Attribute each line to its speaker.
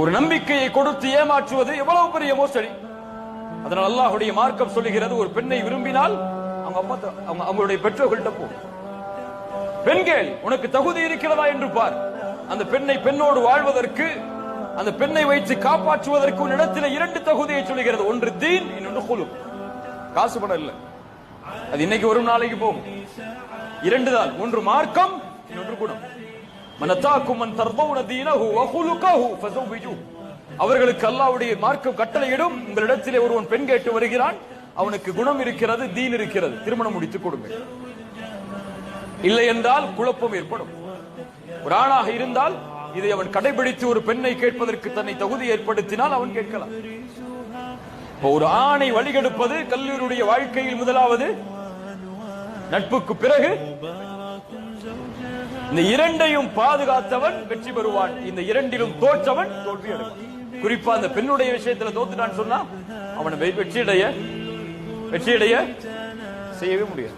Speaker 1: ஒரு நம்பிக்கையை கொடுத்து ஏமாற்றுவது எவ்வளவு பெரிய மோசடி. அதனால் அல்லாஹுடைய மார்க்கம் சொல்லுகிறது ஒரு பெண்ணை விரும்பினால் அவங்க அப்பா அவங்க அவங்களுடைய பெற்றோர்கள்ட்ட போ. பெண்கள் உனக்கு தகுதி இருக்கிறதா என்று பார். அந்த பெண்ணை பெண்ணோடு வாழ்வதற்கு அந்த பெண்ணை வைத்து காப்பாற்றுவதற்கு உன்னிடத்தில் இரண்டு தகுதியை சொல்லுகிறது. ஒன்று தீன் இன்னொன்று குழு காசு பணம் இல்ல. அது இன்னைக்கு வரும் நாளைக்கு போகும். இரண்டு தான். ஒன்று மார்க்கம் இன்னொன்று குணம். மனதாக்கும் மன் தர்பவுன தீனஹு வஹுலுகஹு ஃபஸவ்விஜு அவர்களுக்கு அல்லாஹ்வுடைய மார்க்கம் கட்டளையிடும். உங்களிடத்திலே ஒருவன் பெண் கேட்டு வருகிறான். அவனுக்கு குணம் இருக்கிறது தீன் இருக்கிறது. திருமணம் முடித்து கொடுங்கள் இல்லை என்றால் குழப்பம் ஏற்படும். ஒரு ஆணாக இருந்தால் இதை அவன் கடைபிடித்து ஒரு பெண்ணை கேட்பதற்கு தன்னை தகுதி ஏற்படுத்தினால் அவன் கேட்கலாம். ஒரு ஆணை வழிகெடுப்பது கல்லூரியுடைய வாழ்க்கையில் முதலாவது. நட்புக்கு பிறகு இந்த இரண்டையும் பாதுகாத்தவன் வெற்றி பெறுவான். இந்த இரண்டிலும் தோற்றவன் தோல்வி அடைவான் குறிப்பா அந்த பெண்ணுடைய விஷயத்துல தோத்துட்டான்னு சொன்னா அவனை வெற்றியடைய வெற்றியடைய செய்யவே முடியாது.